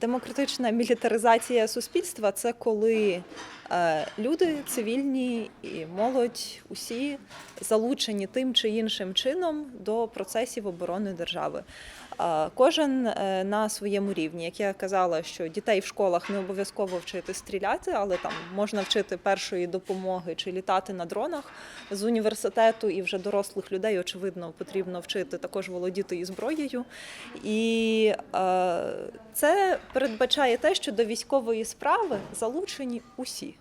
демократична мілітаризація суспільства це коли е, люди цивільні і молодь усі залучені тим чи іншим чином до процесів оборони держави. Кожен е, на своєму рівні. Як я казала, що дітей в школах не обов'язково вчити стріляти, але там можна вчити першої допомоги чи літати на дронах з університету, і вже дорослих людей, очевидно, потрібно вчити також володіти і зброєю. І е, це передбачає те, що до військової справи залучені усі.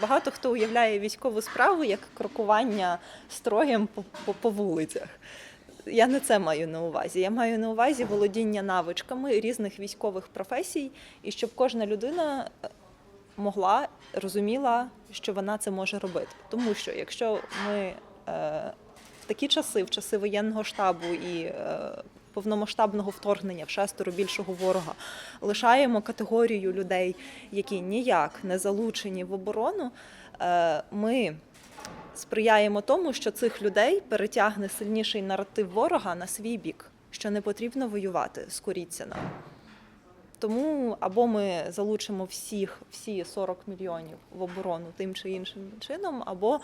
Багато хто уявляє військову справу як крокування строєм по вулицях. Я не це маю на увазі. Я маю на увазі володіння навичками різних військових професій, і щоб кожна людина е, могла розуміла, що вона це може робити. Тому що якщо ми е, в такі часи, в часи воєнного штабу і е, повномасштабного вторгнення в шестеро більшого ворога, лишаємо категорію людей, які ніяк не залучені в оборону, ми сприяємо тому, що цих людей перетягне сильніший наратив ворога на свій бік, що не потрібно воювати, скоріться нам. Тому або ми залучимо всіх, всі 40 мільйонів в оборону тим чи іншим чином, або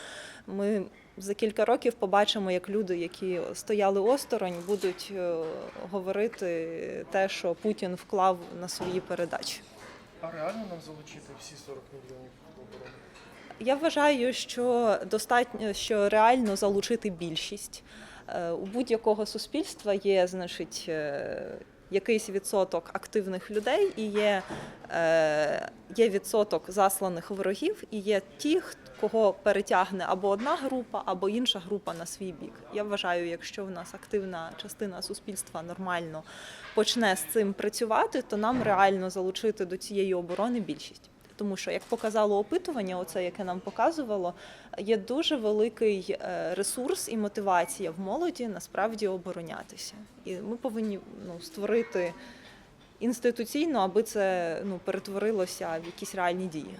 ми за кілька років побачимо, як люди, які стояли осторонь, будуть е, говорити те, що Путін вклав на свої передачі. А реально нам залучити всі 40 мільйонів в оборону? Я вважаю, що достатньо, що реально залучити більшість. Е, У будь-якого суспільства є, значить, е, якийсь відсоток активних людей, і є, е, є відсоток засланих ворогів, і є ті, кого перетягне або одна група, або інша група на свій бік. Я вважаю, якщо в нас активна частина суспільства нормально почне з цим працювати, то нам реально залучити до цієї оборони більшість. Тому що, як показало опитування, оце яке нам показувало, є дуже великий е, ресурс і мотивація в молоді насправді оборонятися. І ми повинні ну, створити інституційно, аби це ну, перетворилося в якісь реальні дії.